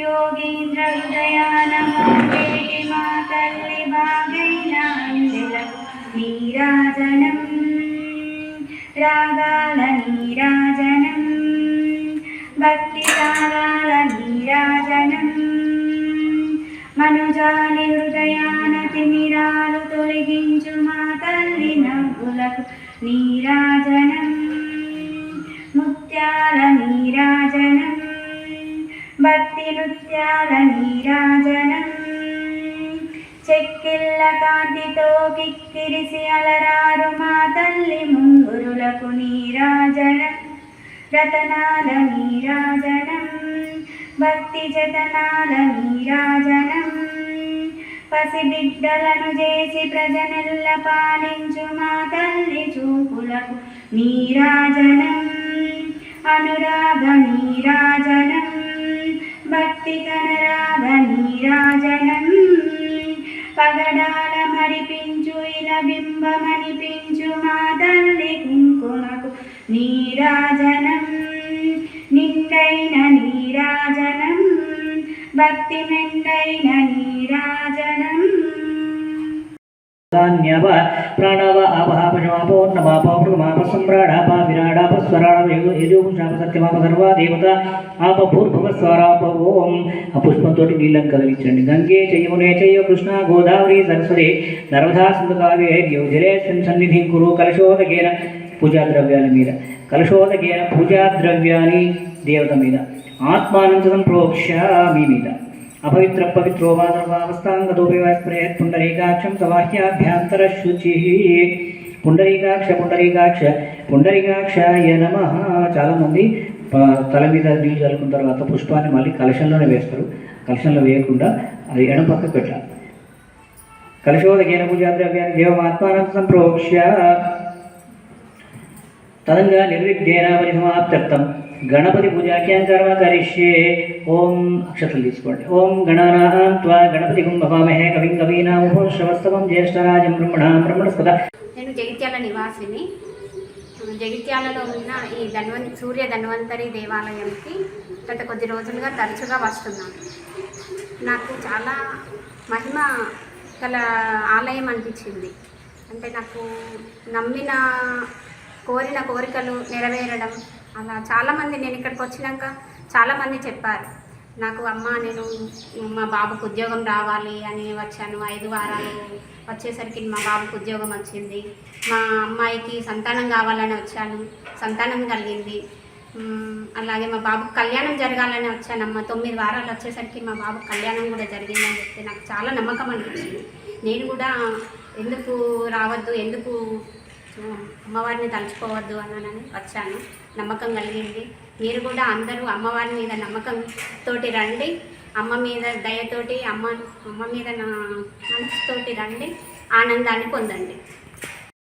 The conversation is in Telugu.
యోగీంద్ర హృదయానమో మా తల్లి బాగైన నీరాజనం రాగాల నీరాజనం భక్తి రాగాల నీరాజనం మనుజాలి హృదయాన తిమిరాలు తొలగించు మా తల్లి నవ్వులకు నీరాజనం నీరాజనం భక్తి నృత్యాల నీరాజనం. చెక్కిళ్ళ కాంతితో కిక్కిరిసి అలరారు మా తల్లి ముంగురులకు నీరాజనం. రతనాల నీరాజనం. భక్తి జతనాల నీరాజనం. పసిబిడ్డలను చేసి ప్రజనెల్ల పాలించు మా తల్లి చూపులకు నీరాజనం. పగడాల మరిపించు ఇలా బింబమనిపించు మా తల్లి కుంకుమకు. నీరాజనం నిండైన నీరాజనం భక్తి మెండైన నీరాజనం. ధాన్యవ ప్రణవ అపహాపశమాపోన్నమాపృమాప సమ్రాడాప విరాడాప స్వరాడ సత్యమాప సర్వా దేవత ఆప భూర్భువ స్వరాప. ఓం ఆ పుష్పంతోటి నీళ్ళం కలిగించండి గంగే చయమునే చయ కృష్ణ గోదావరి సరస్వతి నర్మదా సింధు కావ్యేర్యో జలే సన్నిధిం కురు కలశోదగేన పూజా ద్రవ్యాల మీద. కలశోదగేన పూజా ద్రవ్యాన్ని దేవత మీద. ఆత్మానందం ప్రోక్ష మీ మీద. అపవిత్ర పవిత్రో వాదర్వావస్థాంగదోపివాస్ప్రయత్ పుండరీకాక్షం సవాహ్యాభ్యాంతర శుచి పుండరీకాక్ష పుండరీకాక్ష పుండరీకాక్షాయ నమ. చాలామంది తల మీద నీళ్ళు చల్లుకున్న తర్వాత పుష్పాన్ని మళ్ళీ కలశంలోనే వేస్తారు. కలశంలో వేయకుండా అది ఎడం పక్కకు పెట్టాలి కలశోదకేన పూజాద్రవ్యాన్ని ద్రవ్యాన్ని దేవమాత్మానంద సంప్రోక్ష్య. తదంగా నిర్విఘ్నేన పరిసమాప్త్యర్థం. గణపతి పూజాఖ్యాం కర్మ కరిష్యే ఓం అక్షతలు తీసుకోండి. ఓం గణనాహం త్వా గణపతి భవామహే కవిం కవీనామో శ్రవస్తవం జ్యేష్ఠరాజం బ్రహ్మణాం బ్రహ్మణస్పద. నేను జగిత్యాల నివాసిని. జగిత్యాలలో ఉన్న ఈ ధన్వం సూర్య ధన్వంతరి దేవాలయంకి గత కొద్ది రోజులుగా తరచుగా వస్తున్నాను. నాకు చాలా మహిమ గల ఆలయం అనిపించింది. అంటే నాకు నమ్మిన కోరిన కోరికలు నెరవేరడం అలా చాలామంది నేను ఇక్కడికి వచ్చినాక చాలామంది చెప్పారు. నాకు అమ్మ నేను మా బాబుకు ఉద్యోగం రావాలి అని వచ్చాను. ఐదు వారాలు వచ్చేసరికి మా బాబుకు ఉద్యోగం వచ్చింది. మా అమ్మాయికి సంతానం కావాలని వచ్చాను. సంతానం కలిగింది. అలాగే మా బాబుకు కళ్యాణం జరగాలని వచ్చానమ్మ తొమ్మిది వారాలు వచ్చేసరికి మా బాబు కళ్యాణం కూడా జరిగిందని చెప్తే నాకు చాలా నమ్మకం అనిపించింది. నేను కూడా ఎందుకు రావద్దు ఎందుకు అమ్మవారిని తలుచుకోవద్దు అన్నానని వచ్చాను. నమ్మకం కలిగింది. మీరు కూడా అందరూ అమ్మవారి మీద నమ్మకం తోటి రండి. అమ్మ మీద దయతోటి అమ్మ అమ్మ మీద నా మనసుతోటి రండి. ఆనందాన్ని పొందండి.